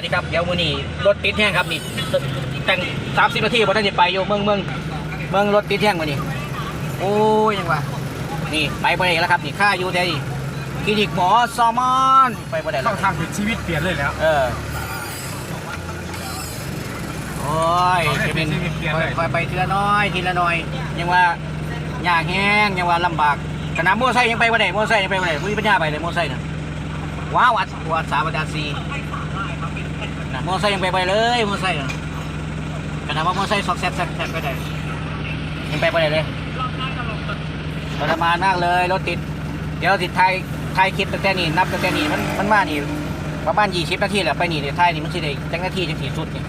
วัสดีครับเดี๋ยวมื้อนี้รถติดแห้งครับนี่แต่งสามสิบนาทีพอท่านจะไปอยู่เมืองเมืองเมืองรถติดแห้งมื้อนี้โอ้ยยังวะนี่ไปบ่ได้แล้วครับนี่ค่าอยู่แต่นี่คลินิกหมอซอมอนไปบ่ได้แล้ต้อวงทำเป็นชีวิตเปลี่ยนเลยแล้วเออโอ้ยจะเป็นไปไปทีละน้อยทีละน้อย ยังว่ายากแห้งยังว่าลำบากขนาดมอไซค์ยังไปบ่ได้มอไซค์ยังไปบ่ได้มีปัญญาไปเลยมอไซค์น่ะว้าวอัดวัดสามอาจารย์ซีนะ มอไซค์ยังไปไปเลยมอไซค์น่ะขนาดว่ามอไซค์สอกแซบแซบแซบไปได้ยังไปบ่ได้เลยทรมานมากเลยรถติด เดี๋ยวติดไทยไทยคลิปตั้งแต่นี้นับตั้งแต่นี้มันมันมานี่ประมาณ20นาทีแหละไปนี่เดี๋ยวไทยนี่มันสิได้จังนาทีจังสีสุดนี่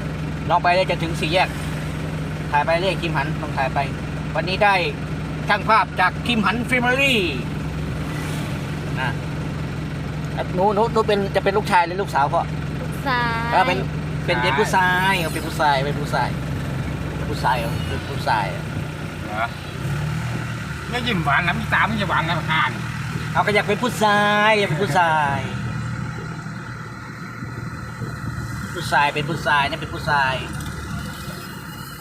ลองไปเลยจะถึงสี่แยก ถ่ายไปเรื่อยคิมหันต้องถ่ายไป วันนี้ได้ช่างภาพจากคิมหันฟิมลี่นะหนูหนูหนูเป็นจะเป็นลูกชายหรือลูกสาวพ่อ สาเออเป็นเป็นเป็นผู้ชายเอาเป็นผู้ชายเป็นผู้ชายเป็นผู้ชายเอาเป็นผู้ชายเหรอไม่ยิ้มหวานนะมีตาไม่จะหวานนะอ่านเอาก็อยากเป็นผู้ชายอยากเป็นผู้ชาย ผู้ชายเป็นผู้ชายนี่เป็นผู้ชาย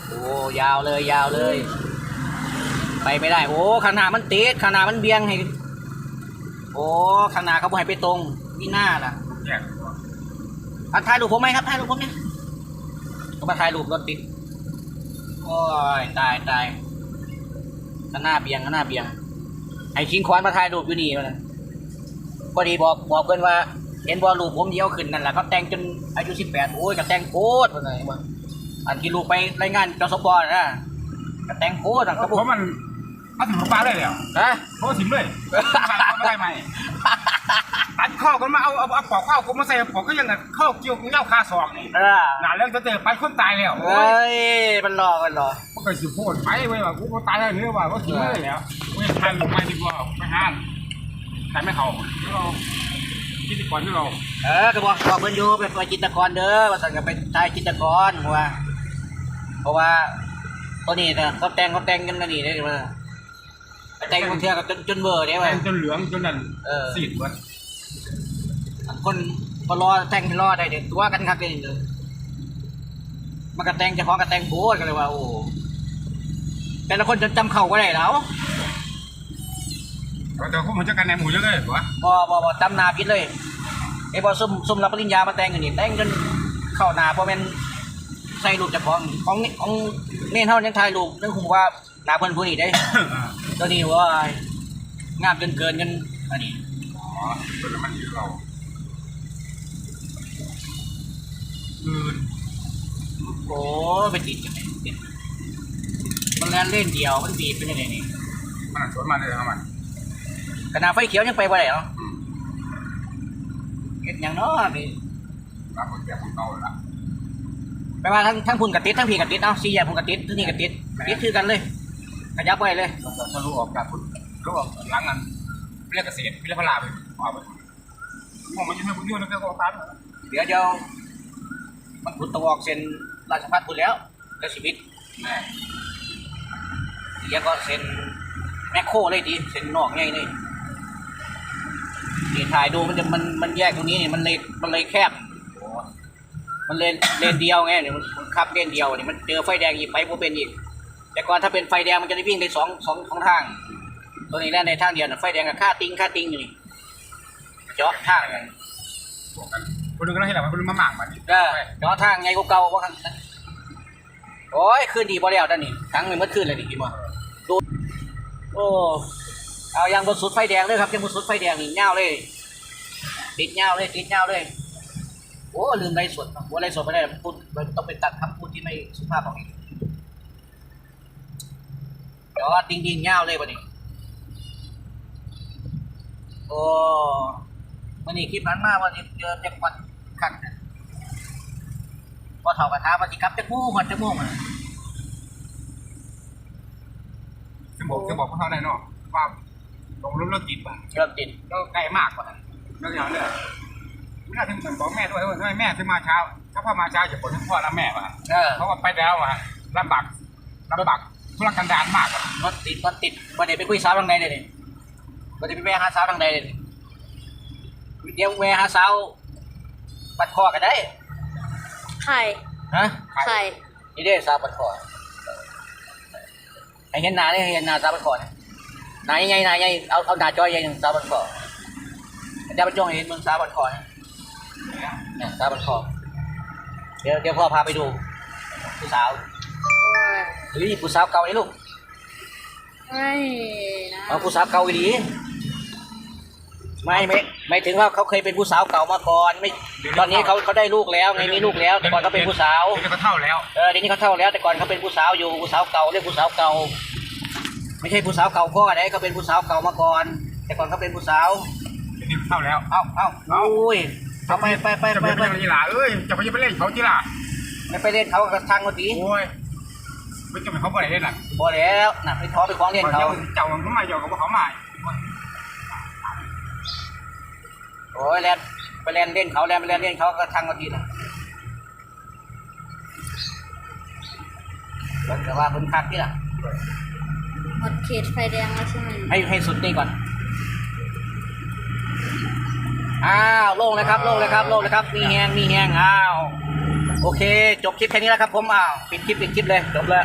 โอ้ยาวเลยยาวเลย ไปไม่ได้ โอ้ข้างหน้ามันติดข้างหน้ามันเบียงให้ โอ้ข้างหน้าเขาบอกให้ไปตรงนี่หน้าล่ะแยก อะถ่ายรูปผมไหมครับถ่ายรูปผมเนี่ยก็มาถ่ายรูปรถติด โอ้ยตายตายข้างหน้าเบียงข้างหน้าเบียงให้ชิงควานมาถ่ายรูปอยู่นี่วะนะพอดีบอกบอกเพื่อนว่า เห็นบอลรูปผมเดียวขึ้นนั่นแหละเขาแต่งจนอายุสิบแปดโอ้ยจะแต่งโคตรเลยว่าอันที่ลูกไปรายงานจสปนะก็แต่งโคตรอะกระเพปุกราะมันมาถึงปลาเลยแล้วฮะเพราะถิ่มเลยไม่ได้ไหม ตัดข้อกันมาเอาเอาเอาปอกข้าวกูมาใส่ปอกก็ยังข้าวเกี่ยวเงาคาซองนี่เออหนาเรื่องจะเจอไปคนตายแล้วเฮ้ยมันรอมันรอมันก็สิพูดไปเว้ยว่ากูตายแล้วเนื้อว่าว่าถิ่มเลยแล้วเว้ยทานลงมาดีกว่าไม่ห้านแต่ไม่เขาเราพิธีกรที่เรา เออก็บอกบอกเพื่อนอยู่ไปไปจิตรกรเด้อว่าสั่งกับไปทายจิตรกรเพราะว่าเพราะว่าตัวนี้นะเขาแต่งเขาแต่งกันนะนี่ได้มาแต่งบางเทื่อก็จนจนเบอร์ได้แทว่ะงจนเหลืองจนนั่นเออสีดหมด คนก็รอแต่งให้รอได้เด็กตัวกันครับเลยเลยมันก็แต่งเฉพาะก็แต่งโบสกันเลยว่าโอ้แต่ละคนจนจำเข่าก็ได้แล้วแต่พวกมันจะกันในหมู่เยอะเลยวะบอบอบอจำหนาพิษเลยไอ้บอซุ่มซุ่มรับปริญญามาแต่งกันนี่แต่งจนเข้าหนาเพราะเป็นใส่รูปเจ้าของของของเน่นเท่ายังถ่ายรูปนึกหูว่าหนาเพิ่นผู้นี้ได้ตัวนี้ว่างามเกินเกินกันอันนี้อ๋อเป็นมันอยู่เรา คือโอ้ไปติดกันเลยติดมันแล่นเล่นเดียวมันบีบเป็นยังไงนี่มันสวนมาเลยครับมันขนาดไฟเขียวยังไปบ่ได้เนาะเฮ็ดหยังเนาะนี่รับคนแก่คนเก่าละแปลว่าทั้งทั้งพุ่นกับติดทั้งพี่กับติดเนาะสี่แยกพุ่นกับติดที่นี่กับติดติดคือกันเลยขยับไปเลยเราจะรู้ออกจากคนรู้ออกหลังนั้นเรียกเกษตรเรียกพลาไปออกไปมองมันยังไม่บุญยุ่งนะก็ออกตามเดี๋ยวเดี๋ยว มันพุ่นตะวอกเส้นราชพัฒน์พุ่นแล้วแล้วชีวิตเดี๋ยวก็เส้นแมคโครเลยดีเส้นนอกไงนี่นี่ถ่ายดูมันจะมันมันแยกตรงนี้นี่มันเลยมันเลยแคบมันเลนเลนเดียวไงเนี่ยมันมันขับเลนเดียวนี่มันเจอไฟแดงอีกไปโมเป็นอีก แต่ก่อนถ้าเป็นไฟแดงมันจะได้วิ่งได้สองสองสองทาง ตัวนี้แล่ในทางเดียวนะไฟแดงกับค่าติ้งค่าติ้งอยู่นี่เจาะทางกัน คนนึงก็ให้เราคนนึงมาหมากมันก็เจาะทางไงกูเก่าว่าคันโอ้ยคืนดีบ่แล้วด้านนี้ทั้งมันเมื่อคืนเลยดิกินบ่ดูโอ้เอายังบนสุดไฟแดงเลยครับยังบนสุดไฟแดงนี่เงาเลย ติดเงาเลยติดเงาเลยโอ้ลืมไรสดหัวไรสดไม่ได้พูดมันต้องไปตัดคำพูดที่ไม่สุภาพออกอีกเดี๋ยวว่าติงดิงเงาเลยวันนี้ โอ้วันนี้คลิปนั้นมากวันนี้เจอเจ็บวัน ขันนะพอเท่ากระทาวันที่ครับจะมู่หันจะมู่มันจะบอกจะบอกพวกเขาได้เนาะว่าลงรถรถติดป่ะเริ่มติดก็ไกลมากกว่านั้นเรื่องอย่างนี้ไม่น่าถึงเหมือนบอกแม่ด้วยว่าทำไมแม่ถึงมาเช้า ถ้าพ่อมาเช้าจะปวดทั้งพ่อและแม่ป่ะเออเพราะว่าไปแล้วอะลำบากลำบากทุรกันดารมากอะรถติดรถติดวันนี้ไปคุยสาวทางใดเลยนี่วันนี้ไปแม่หาสาวทางใดเลยนี่เดี๋ยวแม่หาสาว ปัดคอกันได้ไข่ฮะไข่นี่ได้ซาบันคอไอ้เห็นหนาเนี่ยเห็นหนาซาบันคอเนี่ยหนาใหญ่ๆหนาใหญ่เอาเอาหนาจอยใหญ่อย่างซาบันคอจะไปจ้องเห็นเมืองซาบันคอเนี่ยเนี่ยซาบันคอเดี๋ยวเดี๋ยวพ่อพาไปดูผู้สาวโอ้ยเฮ้ยผู้สาวเก่าไอ้ลูกไม่นะเอาผู้สาวเก่าอีดี ไม่ไม่ไม่ถึงว่าเขาเคยเป็นผู้สาวเก่ามาก่อนไม่ตอนนี้เขาเขาได้ลูกแล้วไงมีลูกแล้วแต่ก่อนเขาเป็นผู้สาวเดี๋ยวก็เท่าแล้วเออเดี๋ยวนี้เขาเท่าแล้วแต่ก่อนเขาเป็นผู้สาวอยู่ผู้สาวเก่าเรียกผู้สาวเก่า ไม่ใช่ผู้สาวเก่าพ่อไหนเขาเป็นผู้สาวเก่ามาก่อน แต่ก่อนเขาเป็นผู้สาวเดี๋ยวนี้เท่าแล้วเอ้าเอ้าเอ้าอุ้ยเอาไปไปไปจะไปไปไปเล่นกีฬาเอ้ยจะไปจะไปเล่นเขากีฬาไปไปเล่นเขากระทังเขาตีโอ้ยไม่จะไปเขาไปไหนเล่นอะพอแล้วน่ะไปท้อไปคล้องเล่นเขาเจ้าเขามาเจ้าเขาเขามาโอ้ยเล่นไปเล่นเล่นเขาเล่นไปเล่นเล่นเขากระทังเขาตีนะแต่ว่าคนคักนี่ล่ะหมดเขตไฟแดงแล้วใช่ไหมให้ให้สุดนี่ก่อนอ้าวโล่งเลยครับโล่งเลยครับโล่งเลยครับ มีแหงมีแหงอ้าว โอเค จบคลิปแค่นี้แล้วครับผมอ้าวปิดคลิปปิดคลิปเลยจบแล้ว